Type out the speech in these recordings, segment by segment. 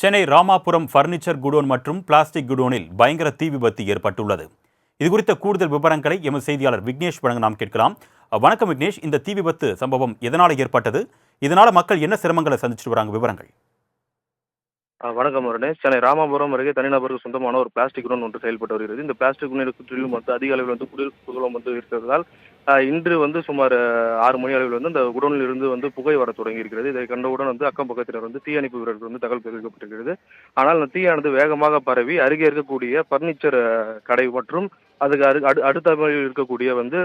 Chennai Ramapuram furniture godown மற்றும் plastic குடோனில் பயங்கர தீ விபத்து ஏற்பட்டுள்ளது. இது குறித்த கூடுதல் விவரங்களை எமது செய்தியாளர் விக்னேஷ் வழங்க நாம் கேட்கலாம். வணக்கம் விக்னேஷ். இந்த தீ விபத்து சம்பவம் எதனால் ஏற்பட்டது? இதனால் மக்கள் என்ன சிரமங்களை சந்திச்சுட்டு வராங்க? விவரங்கள். ஆ, வணக்கம் முருகனே. சென்னை ராமாபுரம் அருகே தனிநபருக்கு சொந்தமான ஒரு பிளாஸ்டிக் குடோன் ஒன்று செயல்பட்டு வருகிறது. இந்த பிளாஸ்டிக் குடோனை சுற்றிலும் வந்து அதிக அளவில் வந்து குடியிருப்பு குடியிருப்புகளும் வந்து இருக்கிறதால் இன்று வந்து சுமார் ஆறு மணி அளவில் வந்து இந்த குடோனில் இருந்து வந்து புகை வர தொடங்கி இருக்கிறது இதை கண்டவுடன் வந்து அக்கம் பக்கத்தினர் வந்து தீயணைப்பு வீரர்கள் வந்து தகவல் தெரிவிக்கப்பட்டிருக்கிறது. ஆனால் அந்த தீயானது வேகமாக பரவி அருகே இருக்கக்கூடிய பர்னிச்சர் கடை மற்றும் அதுக்கு அரு அடு அடுத்த இருக்கக்கூடிய வந்து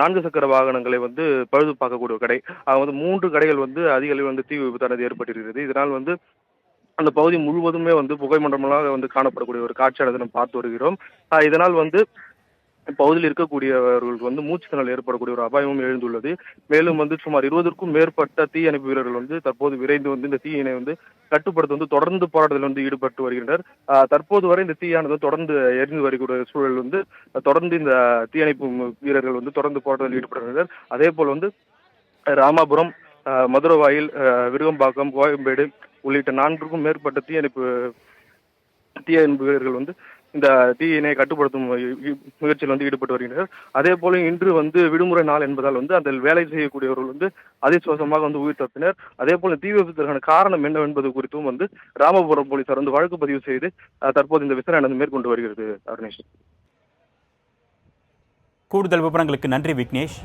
நான்கு சக்கர வாகனங்களை வந்து பழுது பார்க்கக்கூடிய கடை. அவங்க வந்து மூன்று கடைகள் வந்து அதிக அளவில் வந்து தீ விபத்தானது ஏற்பட்டிருக்கிறது. இதனால் வந்து அந்த பகுதி முழுவதுமே வந்து புகை மண்டலமாக வந்து காணப்படக்கூடிய ஒரு காட்சியானது நம்ம பார்த்து வருகிறோம். இதனால் வந்து பகுதியில் இருக்கக்கூடியவர்களுக்கு வந்து மூச்சு திணறல் ஏற்படக்கூடிய ஒரு அபாயமும் எழுந்துள்ளது. மேலும் வந்து சுமார் இருபதற்கும் மேற்பட்ட தீயணைப்பு வீரர்கள் வந்து தற்போது விரைந்து வந்து இந்த தீயினை வந்து கட்டுப்படுத்த வந்து தொடர்ந்து போராட்டத்தில் வந்து ஈடுபட்டு வருகின்றனர். தற்போது வரை இந்த தீயானது தொடர்ந்து எரிந்து வரக்கூடிய சூழல் வந்து தொடர்ந்து இந்த தீயணைப்பு வீரர்கள் வந்து தொடர்ந்து போராட்டத்தில் ஈடுபடுகின்றனர் அதே போல் வந்து ராமாபுரம் மதுரவாயில் விருகம்பாக்கம் கோயம்பேடு உள்ளிட்ட நான்குக்கும் மேற்பட்ட தீயணைப்பு தீயணைப்பு வீரர்கள் வந்து இந்த தீயினை கட்டுப்படுத்தும் முயற்சியில் வந்து ஈடுபட்டு வருகின்றனர். அதே போல இன்று வந்து விடுமுறை நாள் என்பதால் வந்து அதில் வேலை செய்யக்கூடியவர்கள் வந்து அதிர்ஷ்டவசமாக வந்து உயிர் தப்பினர். அதே போல தீ விபத்திற்கான காரணம் என்ன என்பது குறித்தும் வந்து ராமபுரம் போலீசார் வந்து வழக்கு பதிவு செய்து தற்போது இந்த விசாரணை மேற்கொண்டு வருகிறது அருணேஷ். கூடுதல் விவரங்களுக்கு நன்றி விக்னேஷ்.